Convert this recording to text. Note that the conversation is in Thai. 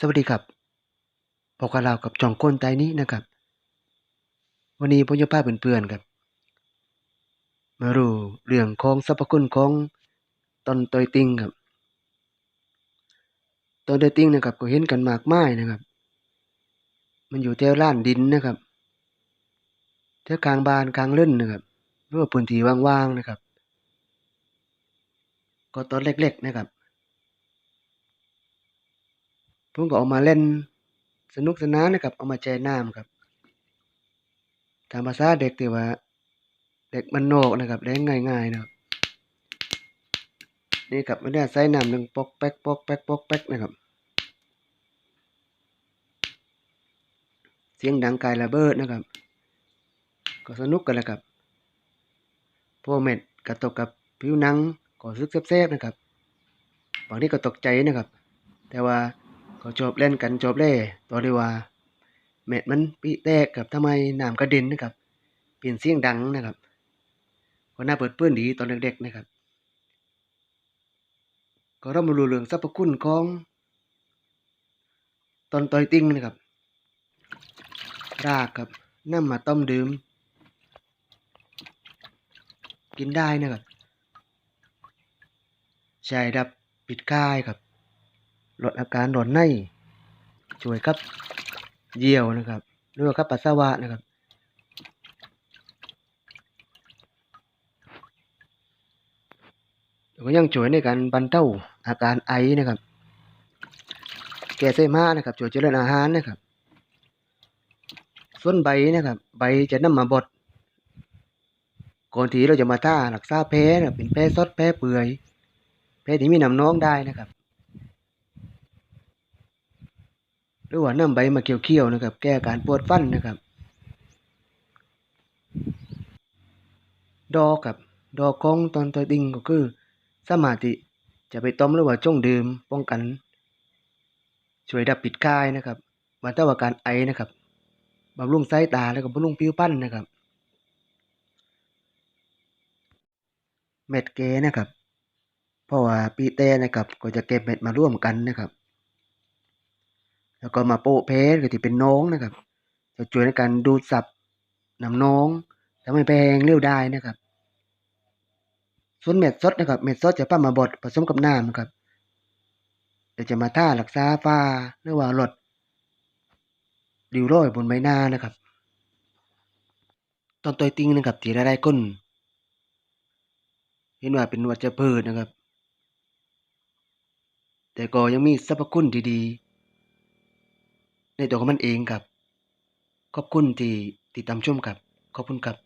สวัสดีครับพบกับเรากับจ่องก้นไตนี้นะครับ วันนี้ผมจะพาเพื่อนๆครับ มารู้เรื่องของสรรพคุณของต้นตอยติงครับต้นตอยติงนะครับก็เห็นกันมากมายนะครับ มันอยู่แถวล้านดินนะครับแถวกลางบานกลางเล่นนะครับหรือว่าพื้นที่ว่างๆนะครับ ก็ต้นเล็กๆนะครับ ผมก็เอามาเล่นสนุกสนานนะครับ เอามาแช่น้ำครับตามภาษาเด็กที่ว่า เด็กมันโนกนะครับเล่นง่ายๆนะครับนี่ครับไม่ได้ใส่น้ำหนึ่งปอกแป๊กปอกแป๊กปอกแป๊กนะครับ เสียงดังกายระเบิดนะครับ ก็สนุกกันแหละครับพวกเม็ดกระตกกับผิวหนังก็ซึกแซ่บๆนะครับบางทีก็ตกใจนะครับ แต่ว่า ก็จบเล่นกันจบเล่ตัวเลยว่าเม็ดมันปีแตกกับทำไมน้ำกระเด็นนะครับ เปลี่ยนเสียงดังนะครับก็น่าเปิดเปื้อนดีตอนเด็กๆนะครับ ก็เรามารู้เรื่องสรรพคุณของต้นตอยติ้งนะครับ รากครับนำมาต้มดื่ม กินได้นะครับใช้ดับปิดกายครับ ลดอาการร้อนใน ช่วยครับเยี่ยวนะครับหรือว่าครับปัสสาวะนะครับแล้วก็ยังช่วยในการบรรเทาอาการไอนะครับ แก้เสมหะนะครับ ช่วยเจริญอาหารนะครับ ส่วนใบนะครับ ใบจะนำมาบดก่อนที่เราจะมาท่ารักษาแผลนะเป็นแผลสดแผลเปื่อยแผลที่มีน้ำน้องได้นะครับ ห รือว่านำใบมาเคี่ยวๆนะครับ แก้การปวดฟันนะครับ ดอกกับดอกของตอนตัวติงก็คือ สมารถที่จะไปต้มหรือว่าจ้งดื่มป้องกัน ช่วยดับปิดกายนะครับบรรเทาอาการไอนะครับบำรุงสายตาแล้วก็บำรุงผิวพรรณนะครับ เม็ดเกนะครับ เพราะว่าปีเต้นะครับ ก็จะเก็บเม็ดมาร่วมกันนะครับ แล้วก็มาโปะเพสก็ที่เป็นน้องนะครับ จะช่วยในการดูดซับน้ำน้องทำให้แพงเร็วได้นะครับ ส่วนเม็ดสดนะครับ เม็ดสดจะปั้มมาบดผสมกับน้ำนะครับเดี๋ยวจะมาท่ารักษาฝ้าหรือว่าลดริ้วรยบนใบหน้านะครับ ตอนตัวติงนะครับที่ได้ก้นเห็นว่าเป็นวัชพืชนะครับ แต่ก็ยังมีสรรพคุณที่ดี ในตัวของมันเองครับ ขอบคุณที่ติดตามชมครับ ขอบคุณครับ